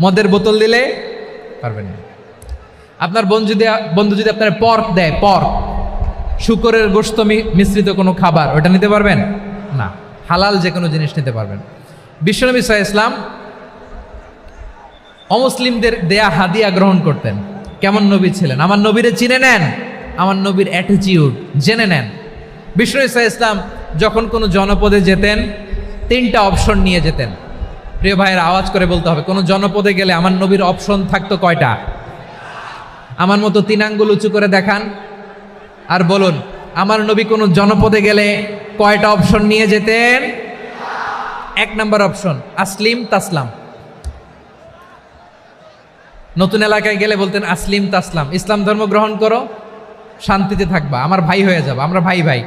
মদের বোতল দিলে পারবেন না। আপনার বন্ধু যদি বন্ধু যদি আপনার পর্ক দেয়, পর্ক, শুকরের গোস্ত মিশ্রিত কোনো খাবার, ওটা নিতে পারবেন? না, হালাল যে কোনো জিনিস নিতে পারবেন। বিশ্বনবী সাহা ইসলাম অমুসলিমদের দেয়া হাদিয়া গ্রহণ করতেন। কেমন নবী ছিলেন? আমার নবীরে চিনে নেন, আমার নবীর অ্যাটিচিউড জেনে নেন। বিষ্ণু ইসা ইসলাম যখন কোনো জনপদে যেতেন, তিনটা অপশন নিয়ে যেতেন। প্রিয় ভাইয়ের আওয়াজ করে বলতে হবে, কোনো জনপদে গেলে আমার নবীর অপশন থাকতো কয়টা? আমার মতো তিন আঙ্গুল উঁচু করে দেখান আর বলুন, আমার নবী কোনো জনপদে গেলে কয়টা অপশন নিয়ে যেতেন? এক নাম্বার অপশন, আসলিম তাসলাম। নতুন এলাকায় গেলে বলতেন, আসলিম তাসলাম। ইসলাম ধর্ম গ্রহণ করো, শান্তিতে থাকবা। আমার ভাই হয়ে যাবা, আমরা ভাই ভাই।